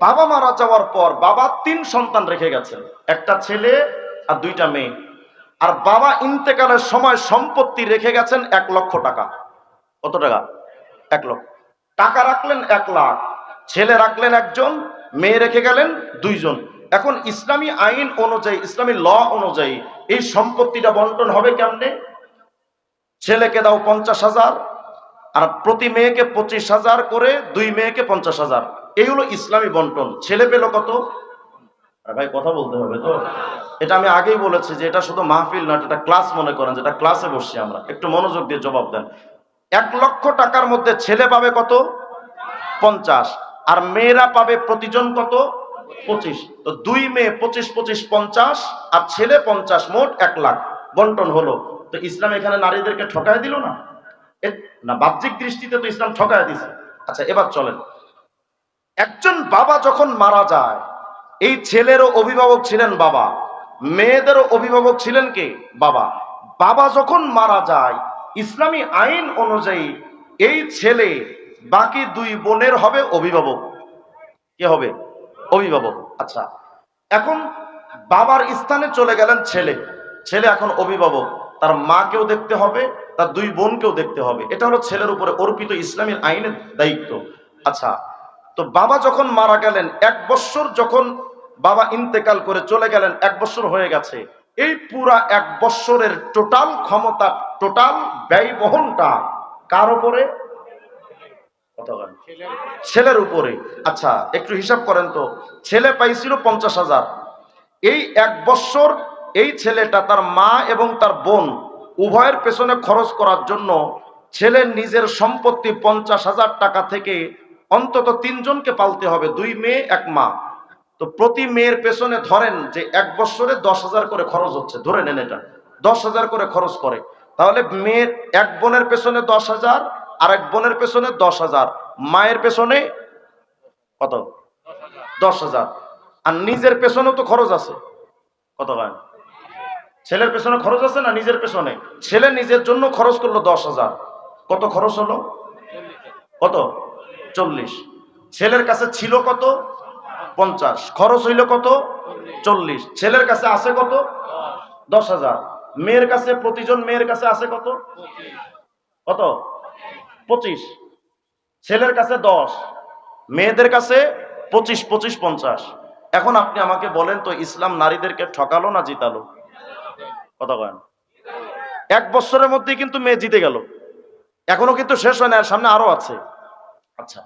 বাবা মারা যাওয়ার পর বাবা তিন সন্তান রেখে গেছেন। একটা ছেলে আর দুইটা মেয়ে। আর বাবা ইন্তেকালের সময় সম্পত্তি রেখে গেছেন এক লক্ষ টাকা। কত টাকা? এক লক্ষ। টাকা রাখলেন এক লাখ, ছেলে রাখলেন একজন, মেয়ে রেখে গেলেন দুইজন। এখন ইসলামী আইন অনুযায়ী, ইসলামী ল অনুযায়ী এই সম্পত্তিটা বন্টন হবে কেমনে? ছেলেকে দাও পঞ্চাশ হাজার, আর প্রতি মেয়েকে পঁচিশ হাজার করে দুই মেয়েকে পঞ্চাশ হাজার। এই হলো ইসলামী বন্টন। ছেলে পেল কত? ভাই, কথা বলতে হবে তো। এটা আমি আগেই বলেছি যে এটা শুধু মাহফিল না, এটা ক্লাস মনে করেন, যেটা ক্লাসে বসছি আমরা। একটু মনোযোগ দিয়ে জবাব দেন। এক লক্ষ টাকার মধ্যে ছেলে পাবে কত? পঞ্চাশ। আর মেয়েরা পাবে প্রতিজন কত? পঁচিশ। তো দুই মেয়ে, পঁচিশ পঁচিশ, পঞ্চাশ, আর ছেলে পঞ্চাশ, মোট এক লাখ। বন্টন হলো। তো ইসলাম এখানে নারীদেরকে ঠকায় দিল না? না, বাহ্যিক দৃষ্টিতে তো ইসলাম ঠকায় দিছে। আচ্ছা এবার চলেন। একজন বাবা যখন মারা যায়, এই ছেলেরও অভিভাবক ছিলেন বাবা। মেয়েদেরও অভিভাবক ছিলেন কে? বাবা। বাবা যখন মারা যায়, ইসলামী আইন অনুযায়ী এই ছেলে বাকি দুই বোনের হবে অভিভাবক। কে হবে? অভিভাবক। আচ্ছা এখন বাবার স্থানে চলে গেলেন ছেলে। ছেলে এখন অভিভাবক। তার মাকেও দেখতে হবে, তার দুই বোনকেও দেখতে হবে। এটা হলো ছেলের উপরে অর্পিত ইসলামের আইনের দায়িত্ব। আচ্ছা তো বাবা যখন মারা গেলেন, এক বৎসর যখন বাবা ইন্তেকাল করে চলে গেলেন, এক বছর হয়ে গেছে। এই পুরা এক বৎসরের টোটাল ক্ষমতা টোটাল ব্যয়বহনটা কার উপরে? ছেলের উপরে। আচ্ছা একটু হিসাব করেন তো। ছেলে পাইছিল পঞ্চাশ হাজার। এই এক বৎসর এই ছেলেটা তার মা এবং তার বোন উভয়ের পেছনে খরচ করার জন্য ছেলের নিজের সম্পত্তি পঞ্চাশ হাজার টাকা থেকে অন্তত তিনজনকে পালতে হবে, দুই মেয়ে, এক মা। তো প্রতি মেয়ের পেছনে ধরেন যে এক বছরে দশ হাজার করে খরচ হচ্ছে, ধরে নেন এটা, দশ হাজার করে খরচ করে। তাহলে মেয়ের এক বোনের পেছনে দশ হাজার, আর এক বোনের পেছনে দশ হাজার। মায়ের পেছনে কত? দশ হাজার। আর নিজের পেছনেও তো খরচ আছে। কত ছেলের পেছনে খরচ আছে না নিজের পেছনে? ছেলে নিজের জন্য খরচ করল দশ হাজার। কত খরচ হলো? কত? চল্লিশ। ছেলের কাছে ছিল কত? পঞ্চাশ। খরচ হইল কত? চল্লিশ। ছেলের কাছে আছে কত? দশ হাজার। মেয়ের কাছে, প্রতিজন মেয়ের কাছে আছে কত? কত? পঁচিশ। ছেলের কাছে দশ। মেয়েদের কাছে পঁচিশ পঁচিশ, পঞ্চাশ। এখন আপনি আমাকে বলেন তো, ইসলাম নারীদেরকে ঠকালো না জিতালো? কথা কয়েন। এক বছরের মধ্যেই কিন্তু মেয়ে জিতে গেল। এখনও কিন্তু শেষ হয় না সামনে আরও আছে। আচ্ছা।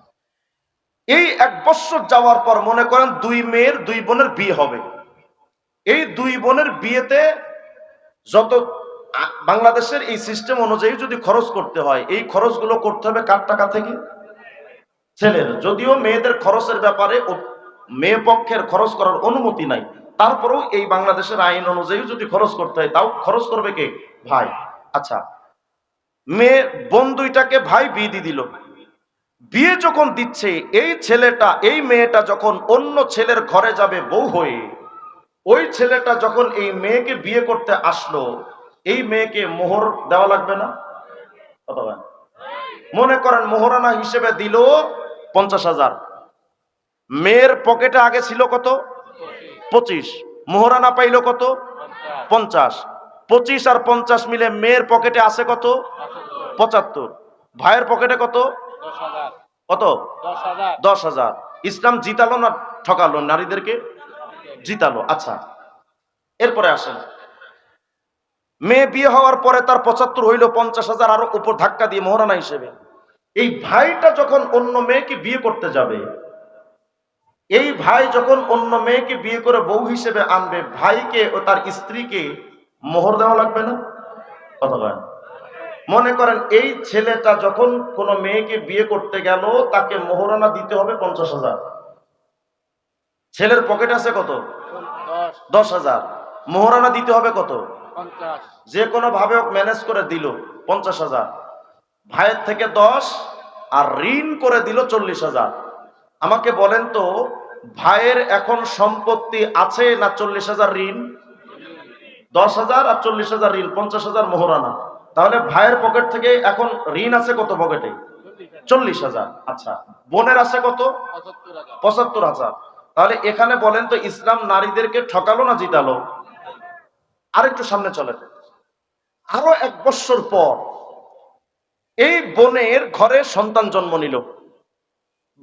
এই এক বছর যাওয়ার পর মনে করেন দুই মেয়ের দুই বোনের বিয়ে হবে। এই দুই বোনের বিয়েতে যত বাংলাদেশের এই সিস্টেম অনুযায়ী যদি খরচ করতে হয়, এই খরচগুলো করতে হবে কার টাকা থেকে? ছেলের। যদিও মেয়েদের খরচের ব্যাপারে মেয়ে পক্ষের খরচ করার অনুমতি নাই, তারপরেও এই বাংলাদেশের আইন অনুযায়ী যদি খরচ করতে হয়, তাও খরচ করবে কে? ভাই। আচ্ছা মেয়ে বোন দুইটাকে ভাই বিয়ে দিয়ে দিল। বিয়ে যখন দিচ্ছে, এই ছেলেটা, এই মেয়েটা যখন অন্য ছেলের ঘরে যাবে বউ হয়ে, ওই ছেলেটা যখন এই মেয়েকে বিয়ে করতে আসলো, এই মেয়েকে মোহর দেওয়া লাগবে না? মনে করেন মোহরানা হিসেবে দিল পঞ্চাশ হাজার। মেয়ের পকেটে আগে ছিল কত? পঁচিশ। মোহরানা পাইল কত? পঞ্চাশ। পঁচিশ আর পঞ্চাশ মিলে মেয়ের পকেটে আছে কত? পঁচাত্তর। ভাইয়ের পকেটে কত? কত? দশ হাজার। ইসলাম জিতালো না ঠকালো? নারীদেরকে? জিতালো। আচ্ছা। এরপরে আসেন। মেয়ে বিয়ে হওয়ার পরে তার পঁচাত্তর হইল পঞ্চাশ হাজার আরও উপর ধাক্কা দিয়ে মোহরানা হিসেবে। এই ভাইটা যখন অন্য মেয়েকে বিয়ে করতে যাবে এই ভাই যখন অন্য মেয়েকে বিয়ে করে বউ হিসেবে আনবে ভাইকে ও তার স্ত্রীকে মোহর দেওয়া লাগবে না? কথা বলেন। মনে করেন এই ছেলেটা যখন কোনো মেয়েকে বিয়ে করতে গেল তাকে মোহরানা দিতে হবে পঞ্চাশ হাজার। ছেলের পকেট আছে কত? দশ। হাজার। মোহরানা দিতে হবে কত? যে কোনো ভাবে ম্যানেজ করে দিল পঞ্চাশ হাজার। ভাইয়ের থেকে দশ আর ঋণ করে দিল চল্লিশ হাজার। আমাকে বলেন তো ভাইয়ের এখন সম্পত্তি আছে না চল্লিশ হাজার ঋণ? দশ হাজার আর চল্লিশ হাজার ঋণ পঞ্চাশ হাজার মোহরানা। তাহলে ভাইয়ের পকেট থেকে এখন ঋণ আছে কত পকেটে চল্লিশ হাজার। আচ্ছা বোনের আছে কত? পঁচাত্তর হাজার। তাহলে এখানে বলেন তো ইসলাম নারীদেরকে ঠকালো না জিতালো? আরেকটু সামনে চলেন। আরও এক বৎসর পর এই বোনের ঘরে সন্তান জন্ম নিল।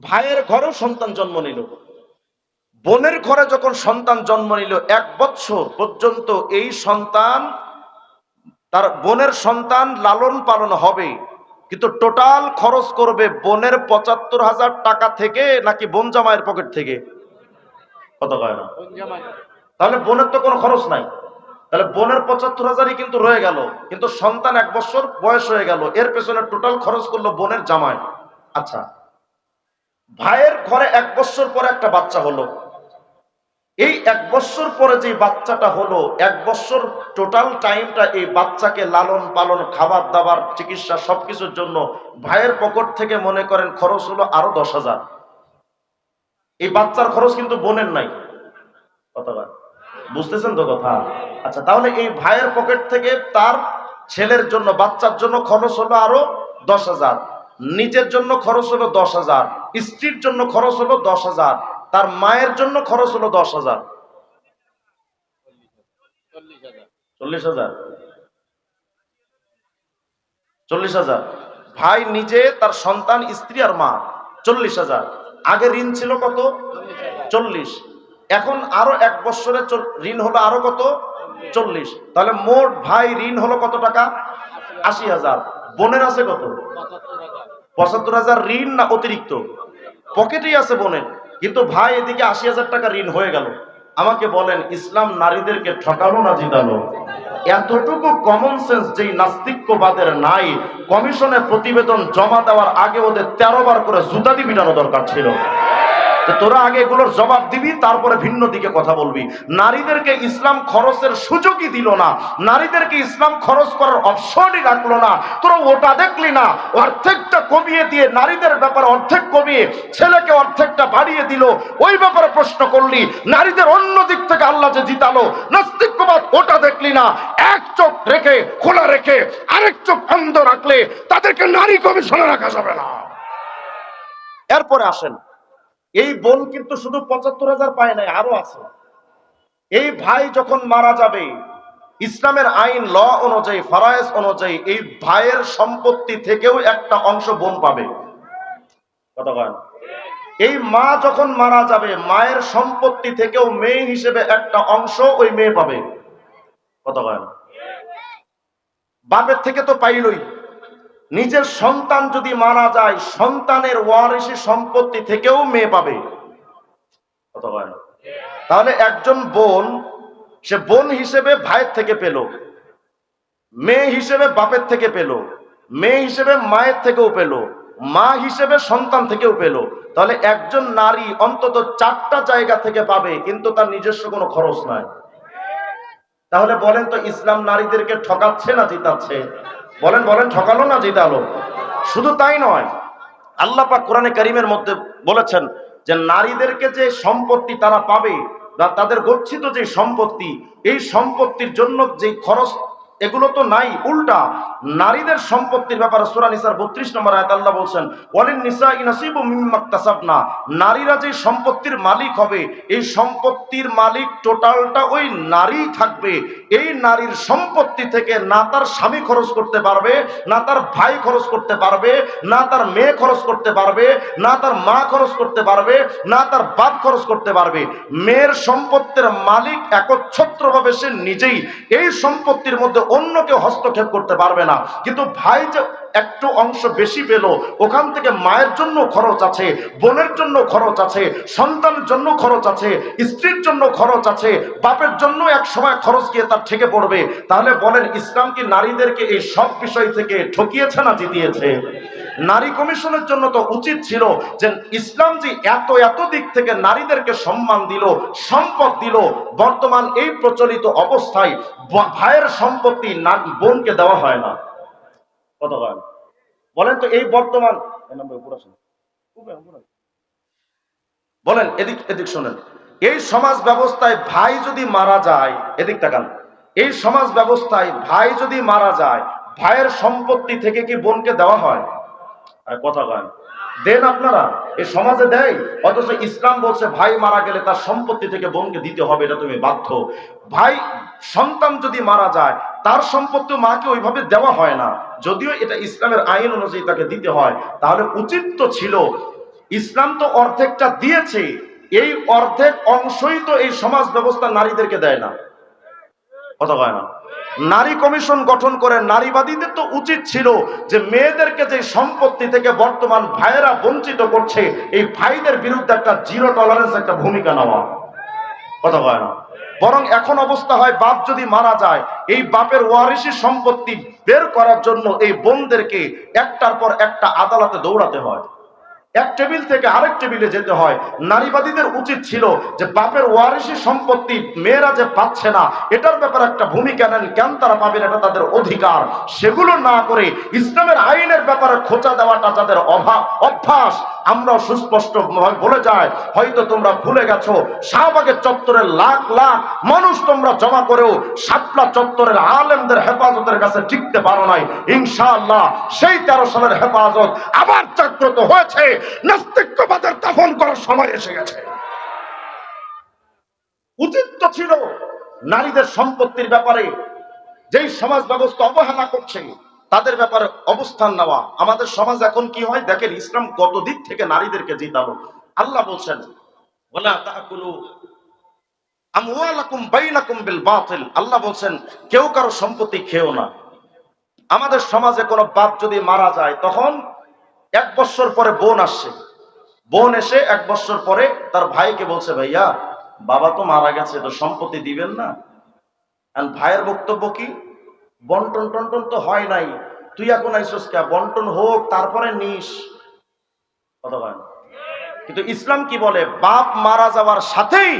ভাইয়ের ঘরেও সন্তান জন্ম নিল। বোনের ঘরে যখন সন্তান জন্ম নিল এক বৎসর পর্যন্ত এই সন্তান তার বোনের সন্তান লালন পালন হবে কিন্তু টোটাল খরচ করবে বোনের পঁচাত্তর হাজার টাকা থেকে নাকি বোন জামাইয়ের পকেট থেকে? কত কয় না। তাহলে বোনের তো কোনো খরচ নাই। তাহলে বোনের পঁচাত্তর হাজারই কিন্তু রয়ে গেল কিন্তু সন্তান এক বছর বয়স হয়ে গেল এর পেছনে টোটাল খরচ করল বোনের জামাই। আচ্ছা ভাইয়ের ঘরে এক বছর পরে একটা বাচ্চা হলো এই এক বছর পরে যে বাচ্চাটা হলো, এক বছর টোটাল টাইমটা এই বাচ্চাকে লালন পালন, খাবার দাবার, চিকিৎসা সবকিছুর জন্য ভাইয়ের পকেট থেকে মনে করেন খরচ হলো আরও দশ হাজার। এই বাচ্চার খরচ কিন্তু বোনের নাই। কতবার বুঝতেছেন তো কথা? আচ্ছা তাহলে এই ভাইয়ের পকেট থেকে তার ছেলের জন্য, বাচ্চার জন্য খরচ হলো আরও দশ হাজার। নিজের জন্য খরচ হলো দশ হাজার। স্ত্রীর জন্য খরচ হলো দশ হাজার। তার মায়ের জন্য খরচ হলো দশ হাজার। চল্লিশ হাজার। চল্লিশ হাজার। ভাই নিজে তার সন্তান, স্ত্রী আর মা, চল্লিশ হাজার। আগে ঋণ ছিল কত? চল্লিশ। এখন আরও এক বছরে ঋণ হলো আরও কত? চল্লিশ। তাহলে মোট ভাই ঋণ হলো কত টাকা? আশি হাজার। বোনের আছে কত? পঁচাত্তর হাজার ঋণ না অতিরিক্ত? পকেটেই আছে বোনের। কিন্তু ভাই, এদিকে আশি হাজার টাকা ঋণ হয়ে গেল। আমাকে বলেন, ইসলাম নারীদেরকে ঠকালো না জিতালো? এতটুকু কমন সেন্স যেই নাস্তিক্যবাদের নাই, কমিশনে প্রতিবেদন জমা দেওয়ার আগে ওদের তেরো বার করে জুতা দিয়ে পিটানো দরকার ছিল। তোরা আগে এগুলোর জবাব দিবি, তারপরে ভিন্ন দিকে কথা বলবি। নারীদেরকে ইসলাম খরচের সুযোগই দিল না। নারীদেরকে ইসলাম খরচ করার অপশনই রাখল না। তোরা ওটা দেখলি না, অর্ধেকটা কমিয়ে দিয়ে নারীদের ব্যাপারে অর্ধেক কমিয়ে ছেলেকে অর্ধেকটা দিল। ওই ব্যাপারে প্রশ্ন করলি। নারীদের অন্য দিক থেকে আল্লাহ যে জিতালো নাস্তিক্যবাদ ওটা দেখলি না। এক চোখ রেখে, খোলা রেখে, আরেক চোখ বন্ধ রাখলে তাদেরকে নারী কমিশনে রাখা যাবে না। এরপরে আসেন। এই বোন কিন্তু শুধু পঁচাত্তর হাজার পায় নাই, আরও আছে। এই ভাই যখন মারা যাবে, ইসলামের আইন, ল অনুযায়ী, ফরায়েজ অনুযায়ী, এই ভাইয়ের সম্পত্তি থেকেও একটা অংশ বোন পাবে। কথা কয় না? এই মা যখন মারা যাবে, মায়ের সম্পত্তি থেকেও মেয়ে হিসেবে একটা অংশ ওই মেয়ে পাবে। কয় বাপের থেকে তো পাইলই। নিজের সন্তান যদি মারা যায়, সন্তানের ওয়ারিসি সম্পত্তি থেকেও মেয়ে পাবে। কত তাহলে একজন বোন, সে বোন হিসেবে ভাইয়ের থেকে পেল। মেয়ে হিসেবে বাপের থেকে পেল। মেয়ে হিসেবে মায়ের থেকেও পেল। মা হিসেবে সন্তান থেকেও পেল। তাহলে একজন নারী অন্তত চারটা জায়গা থেকে পাবে, কিন্তু তার নিজস্ব কোনো খরচ নাই। তাহলে বলেন তো, ইসলাম নারীদেরকে ঠকাচ্ছে না জিতাচ্ছে? বলেন বলেন, ঠকালো না, জিতালো? শুধু তাই নয়, আল্লাহ পাক কোরআনে কারিমের মধ্যে বলেছেন যে, নারীদেরকে যে সম্পত্তি তারা পাবে, বা তাদের গচ্ছিত যে সম্পত্তি, এই সম্পত্তির জন্য যে খরচ এগুলো তো নাই, উল্টা। নারীদের সম্পত্তির ব্যাপারে সূরা নিসার 32 নম্বর আয়াত আল্লাহ বলছেন, ওয়ালিন নিসা ইনাসিবু মিম্মাক্তাসাবনা নারীরা যে সম্পত্তির মালিক হবে, এই সম্পত্তির মালিক টোটালটা ওই নারী থাকবে। এই নারীর সম্পত্তি থেকে না তার স্বামী খরচ করতে পারবে, না তার ভাই খরচ করতে পারবে, না তার মেয়ে খরচ করতে পারবে, না তার মা খরচ করতে পারবে, না তার বাপ খরচ করতে পারবে। মেয়ের সম্পত্তির মালিক একচ্ছত্রভাবে সে নিজেই। এই সম্পত্তির মধ্যে অন্য কেউ হস্তক্ষেপ করতে পারবে না। কিন্তু ভাই যে একটু অংশ বেশি পেল। ওখান থেকে মায়ের জন্য খরচ আছে, বোনের জন্য খরচ আছে, সন্তানের জন্য খরচ আছে, স্ত্রীর জন্য খরচ আছে, বাপের জন্য এক সময় খরচ গিয়ে তার ঠেকে পড়বে। তাহলে বলেন, ইসলাম কি নারীদেরকে এই সব বিষয় থেকে ঠকিয়েছে না জিতিয়েছে? নারী কমিশনের জন্য তো উচিত ছিল যে ইসলাম যে এত এত দিক থেকে নারীদেরকে সম্মান দিল, সম্পদ দিল, বর্তমান এই প্রচলিত অবস্থায় ভাইয়ের সম্পত্তি বোনকে দেওয়া হয় না। কত হয়? বলেন তো এই বর্তমান। বলেন, এদিক এদিক শোনেন। এই সমাজ ব্যবস্থায় ভাই যদি মারা যায় এদিক তাকান এই সমাজ ব্যবস্থায় ভাই যদি মারা যায়, ভাইয়ের সম্পত্তি থেকে কি বোনকে দেওয়া হয়? আর কথা কয়। দেন আপনারা। এই সমাজে দেয়? অথচ ইসলাম বলছে, ভাই মারা গেলে তার সম্পত্তি থেকে বোনকে দিতে হবে, এটা তুমি বাধ্য। ভাই, সন্তান যদি মারা যায়, তার সম্পত্তি মাকে ওইভাবে দেওয়া হয় না। যদিও এটা ইসলামের আইন অনুযায়ী তাকে দিতে হয়, তাহলে উচিত তো ছিল, ইসলাম তো অর্ধেকটা দিয়েছে, এই অর্ধেক অংশই তো এই সমাজ ব্যবস্থা নারীদেরকে দেয় না। কথা কয় না? নারী কমিশন গঠন করে নারীবাদীদের তো উচিত ছিল যে মেয়েদেরকে যে সম্পত্তি থেকে বর্তমান ভাইয়েরা বঞ্চিত করছে, এই ভাইদের বিরুদ্ধে একটা জিরো টলারেন্স একটা ভূমিকা নেওয়া। কথা কয় না। বরং এখন অবস্থা হয়, বাপ যদি মারা যায়, এই বাপের ওয়ারিসি সম্পত্তি বের করার জন্য এই বোনদেরকে একটার পর একটা আদালতে দৌড়াতে হয়। এক টেবিল থেকে আরেক টেবিলে যেতে হয়। নারীবাদীদের উচিত ছিল যে বাপের ওয়ারিসি সম্পত্তি মেয়েরা যে পাচ্ছে না, এটার ব্যাপারে একটা ভূমিকা নেন। কেন তারা পাবেন এটা তাদের অধিকার? সেগুলো না করে ইসলামের আইনের ব্যাপারে খোঁচা দেওয়াটা তাদের অভাব অভ্যাস। আমরা সুস্পষ্ট বলে যায় হয়তো তোমরা ভুলে গেছো, শাহবাগের চত্বরের লাখ লাখ মানুষ তোমরা জমা করেও শাপলা চত্বরের আলেমদের হেফাজতের কাছে টিকতে পারো নাই। ইনশাআল্লাহ সেই তেরো সালের হেফাজত আবার জাগ্রত হয়েছে। নাস্তিক্যবাদের দাফন করার সময় এসে গেছে। উচিত তো ছিল নারীদের সম্পত্তির ব্যাপারে যেই সমাজ ব্যবস্থা অবহেলা করছে তাদের ব্যাপারে অবস্থান নেওয়া। আমাদের সমাজ এখন কি হয়? দেখেন, ইসলাম কত দিক থেকে নারীদেরকে জিতালো। আল্লাহ বলছেন আল্লাহ বলছেন, কেউ কারও সম্পত্তি খেও না। আমাদের সমাজে কোনো বাপ যদি মারা যায়, তখন এক বছর পরে বোন আসছে। বোন এসে এক বছর পরে তার ভাইকে বলছে, ভাইয়া, বাবা তো মারা গেছে, তো সম্পত্তি দিবেন না? ভাইয়ের বক্তব্য কি? বন্টন টন্টন তো হয় নাই। তুই এখন আইসস কে? বন্টন হোক, তারপরে নিস। কিন্তু ইসলাম কি বলে? বাপ মারা যাওয়ার সাথেই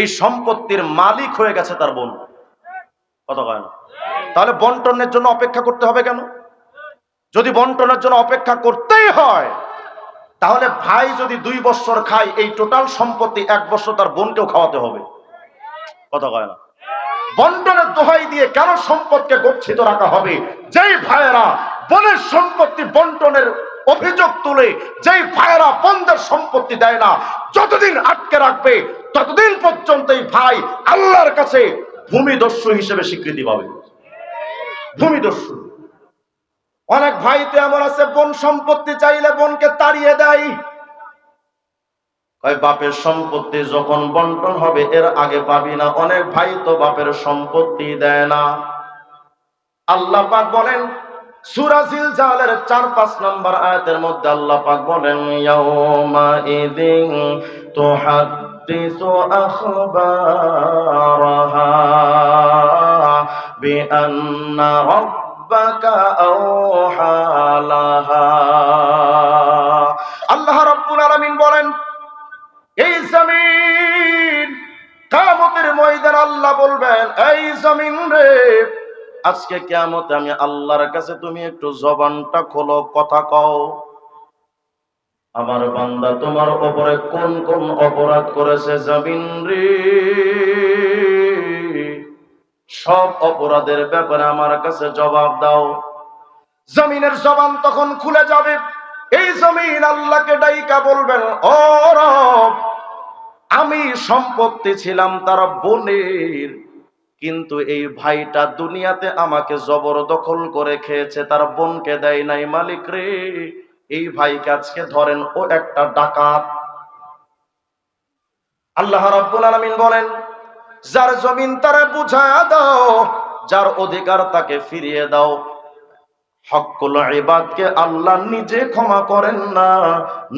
এই সম্পত্তির মালিক হয়ে গেছে তার বোন। কথা তাহলে বন্টনের জন্য অপেক্ষা করতে হবে কেন? যদি বন্টনের জন্য অপেক্ষা করতেই হয়, তাহলে ভাই যদি দুই বছর খায়, এই টোটাল সম্পত্তি এক বছর তার বোনকেও খাওয়াতে হবে। কথা কয় না? বন্টনের দোহাই দিয়ে কেন সম্পদকে গচ্ছিত রাখা হবে? যেই ভাইয়েরা বোনের সম্পত্তি বন্টনের অভিযোগ তুলে, যেই ভাইয়েরা বন্ধের সম্পত্তি দেয় না, যতদিন আটকে রাখবে, ততদিন পর্যন্ত এই ভাই আল্লাহর কাছে ভূমিদস্যু হিসেবে স্বীকৃতি পাবে। ভূমিদস্যু। অনেক ভাই তো এমন আছে, বোন সম্পত্তি চাইলে বোনকে তাড়িয়ে দেয়। কয়, বাপের সম্পত্তি যখন বন্টন হবে, এর আগে পাবি না। অনেক ভাই তো বাপের সম্পত্তি দেয় না। আল্লাহ পাক বলেন, সূরা জিলজালের 4 5 নম্বর আয়াতের মধ্যে আল্লাহ পাক বলেন আল্লাহ বলেন এই জমিন, কামতের ময়দান আল্লাহ বলবেন, এই জমিন রে, আজকে কেমতে আমি আল্লাহর কাছে তুমি একটু জবানটা খোলো, কথা কও। আমার বান্দা, তোমার ওপরে কোন কোন অপরাধ করেছে জমিন রে? সব অপরাধের ব্যাপারে আমার কাছে জবাব দাও। জমিনের জবান তখন খুলে যাবে। এই জমিন আল্লাহকে ডাইকা বলবেন, ও রব, আমি সম্পত্তি ছিলাম তার বোনের, কিন্তু এই ভাইটা দুনিয়াতে আমাকে জবরদখল করে খেয়েছে, তার বোনকে দেয় নাই, মালিক রে, এই ভাইকে আজকে ধরেন ও একটা ডাকাত। আল্লাহ রাব্বুল আলামিন বলেন, যার জমিন তারা বুঝা দাও, যার অধিকার তাকে ফিরিয়ে দাও। হকুল ইবাদকে আল্লাহ নিজে ক্ষমা করেন না।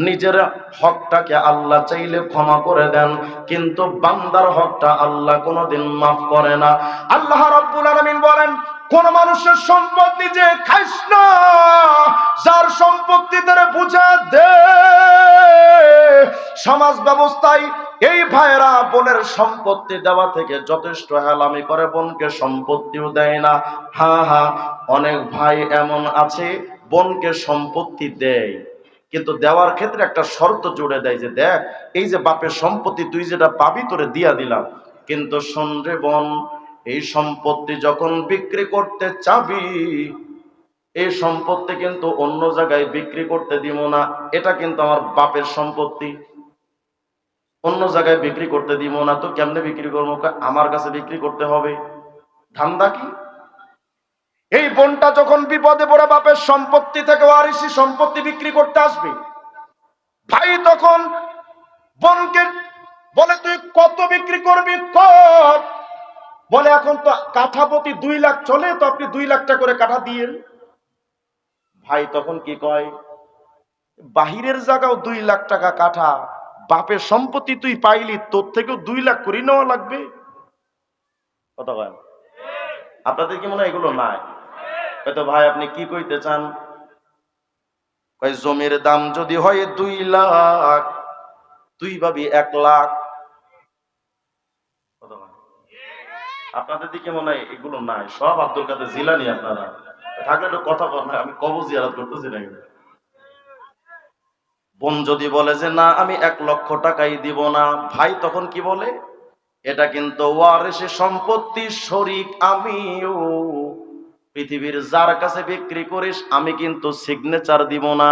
নিজের হকটাকে আল্লাহ চাইলে ক্ষমা করে দেন, কিন্তু বান্দার হকটা আল্লাহ কোনোদিন মাফ করে না। আল্লাহ রাব্বুল আলামিন বলেন, কোন মানুষের সম্পদ নিজে খাইস না, যার সম্পত্তি তারা বুঝা দে। সমাজ ব্যবস্থায় এই ভাইয়েরা বোনের সম্পত্তি দেওয়া থেকে যথেষ্ট হেলামি করে, বোনকে সম্পত্তিও দেয় না। হা হা, অনেক ভাই এমন আছে, বোনকে সম্পত্তি দেয়, কিন্তু দেওয়ার ক্ষেত্রে একটা শর্ত জুড়ে দেয় যে, দেখ, এই যে বাপের সম্পত্তি তুই যেটা পাবি তোরে দিয়া দিলাম। কিন্তু রে বোন, এই সম্পত্তি যখন বিক্রি করতে চাবি, এই সম্পত্তি কিন্তু অন্য জায়গায় বিক্রি করতে দিব না। এটা কিন্তু আমার বাপের সম্পত্তি। অন্য জায়গায় বিক্রি করতে দিব না তো কেমনে বিক্রি করব? আমার কাছে বিক্রি করতে হবে। ধান্দা কি? এই বোনটা যখন বিপদে পড়ে বাপের সম্পত্তি থেকে ওয়ারিসি সম্পত্তি বিক্রি করতে আসবে। ভাই তখন বোনকে বলে, তুই কত বিক্রি করবি? কত বলে, এখন তো কাঠা প্রতি দুই লাখ চলে, তো আপনি দুই লাখ টাকা করে কাঠা দিয়েন। ভাই তখন কি কয়, বাহিরের জায়গাও দুই লাখ টাকা কাঠা। বাপের সম্পত্তি তুই পাইলি, তোর থেকেও দুই লাখ করে নেওয়া লাগবে। কথা কয় আপনাদের কি মনে হয় এগুলো নাই? হয়তো ভাই, আপনি কি কইতে চান? জমির দাম যদি হয় দুই লাখ, তুই ভাবি এক লাখ? আপনাদের দিকে মনে হয় এগুলো নাই। সব আব্দুল কাদের জিলানি আপনারা। থাকলে কথা বল আমি কবর জিয়ারত করতেছি না। বোন যদি বলে যে, না, আমি এক লক্ষ টাকাই দিব না। ভাই তখন কি বলে? এটা কিন্তু ওয়ারিসে সম্পত্তির শরিক আমিও। পৃথিবীর যার কাছে বিক্রি করিস, আমি কিন্তু সিগনেচার দিব না।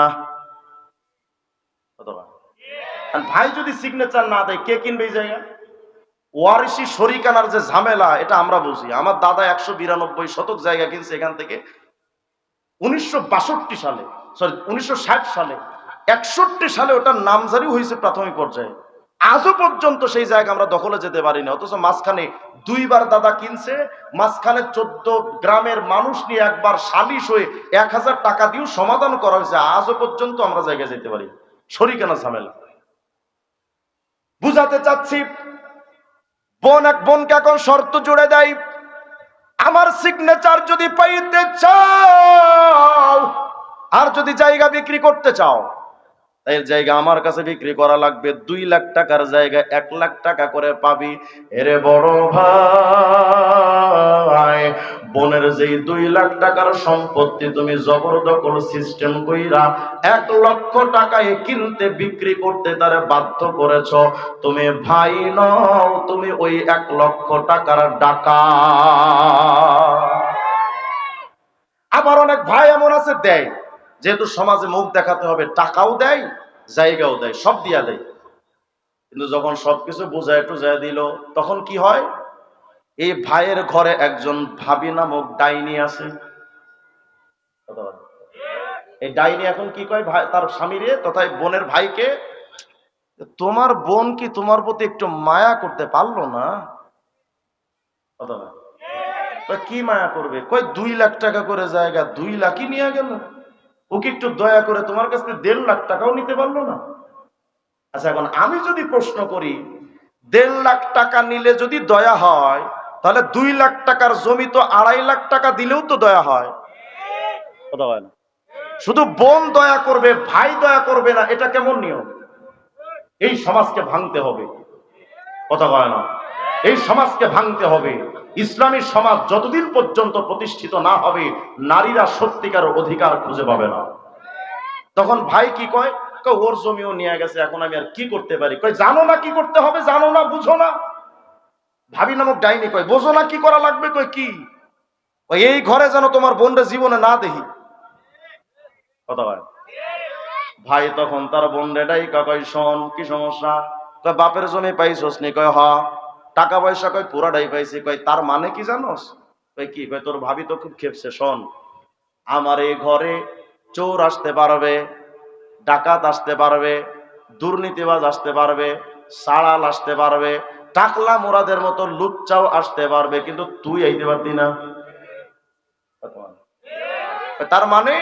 ভাই যদি সিগনেচার না দেয়, কে কিনবে ওয়ারিসি শরিকানার যে ঝামেলা, এটা আমরা বুঝি। আমার দাদা একশো বিরানব্বই শতক জায়গা কিনছে এখান থেকে। উনিশশো বাষট্টি সালে সরি উনিশশো ষাট সালে একষট্টি সালে ওটার নামজারি হয়েছে প্রাথমিক পর্যায়ে। আজও পর্যন্ত সেই জায়গা আমরা দখলে যেতে পারিনি, অথচ মাঝখানে দুইবার দাদা কিনছে, মাঝখানে চোদ্দ গ্রামের মানুষ নিয়ে একবার সালিশ হয়ে এক হাজার টাকা দিয়েও সমাধান করা হয়েছে, আজও পর্যন্ত আমরা জায়গায় যেতে পারি। শরিকানা ঝামেলা? বুঝাতে চাচ্ছি, বোন এক বোনকে এখন শর্ত জুড়ে দেয়, আমার সিগনেচার যদি পাইতে চাও, আর যদি জায়গা বিক্রি করতে চাও এর জায়গা আমার কাছে বিক্রি করা লাগবে। দুই লাখ টাকার জায়গায় এক লাখ টাকা করে পাবি। এরে বড় ভাই, বোনের যেই দুই লাখ টাকার সম্পত্তি তুমি জবরদখল সিস্টেম কইরা এক লক্ষ টাকায় কিনতে, বিক্রি করতে তারে বাধ্য করেছ। তুমি ভাই নও, তুমি ওই এক লক্ষ টাকার ডাকা। আমার অনেক ভাই এমন আছে দেয় যেহেতু সমাজে মুখ দেখাতে হবে, টাকাও দেয়, জায়গাও দেয়, সব দিয়া দেয়। কিন্তু যখন সবকিছু বুঝায় টুজায় দিল, তখন কি হয়? এই ভাইয়ের ঘরে একজন ভাবি নামক ডাইনি আছে। এই ডাইনি এখন কি কয়? ভাই, তার স্বামীরে তথা বোনের ভাইকে, তোমার বোন কি তোমার প্রতি একটু মায়া করতে পারল না। কি মায়া করবে? কয়, দুই লাখ টাকা করে জায়গা, দুই লাখই নিয়ে গেল। ওকে একটু দয়া করে তোমার কাছ থেকে দেড় লাখ টাকাও নিতে পারল না? আচ্ছা এখন আমি যদি প্রশ্ন করি দেড় লাখ টাকা নিলে যদি দয়া হয় তাহলে দুই লাখ টাকার জমি তো আড়াই লাখ টাকা দিলেও তো দয়া হয়। কথা হয় না। শুধু বোন দয়া করবে ভাই দয়া করবে না এটা কেমন নিয়ম? এই সমাজকে ভাঙতে হবে। কথা কয় না। এই সমাজকে ভাঙতে হবে। ইসলামী সমাজ যতদিন পর্যন্ত প্রতিষ্ঠিত না হবে, নারীরা সত্যিকার অধিকার খুঁজে পাবে না। তখন ভাই কি কয়? ওর জমিও নিয়ে গেছে, এখন আমি আর কি করতে পারি? কয়, জানো না কি করতে হবে, জানো না, বুঝো না। ভাবি নামক ডাইনি কয়, বোঝো না কি করা লাগবে? কয়, কি? এই ঘরে যেন তোমার বোনরা জীবনে না দেখি। কথা কয়। ভাই তখন তার বোন রেডাই কয়, শোন, কি সমস্যা? বাপের জমি পাইছস নি? কয় হ টাকা পয়সা কয় পুরাটাই পাইছি, কয়, তার মানে কি জানোস? কয়, কি, কয়, তোর ভাবি তো খুব খেপছে, শোন। আমার এই ঘরে চোর আসতে পারবে, ডাকাত আসতে পারবে, দুর্নীতিবাজ আসতে পারবে, সাড়াল আসতে পারবে, টাকলা মোরাদের মতো লুচ্চাও আসতে পারবে, কিন্তু তুই আইতে পারতি না। তার মানে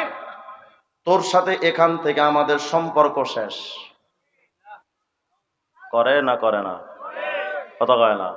তোর সাথে এখান থেকে আমাদের সম্পর্ক শেষ। করে না করে না। কথা কয় না।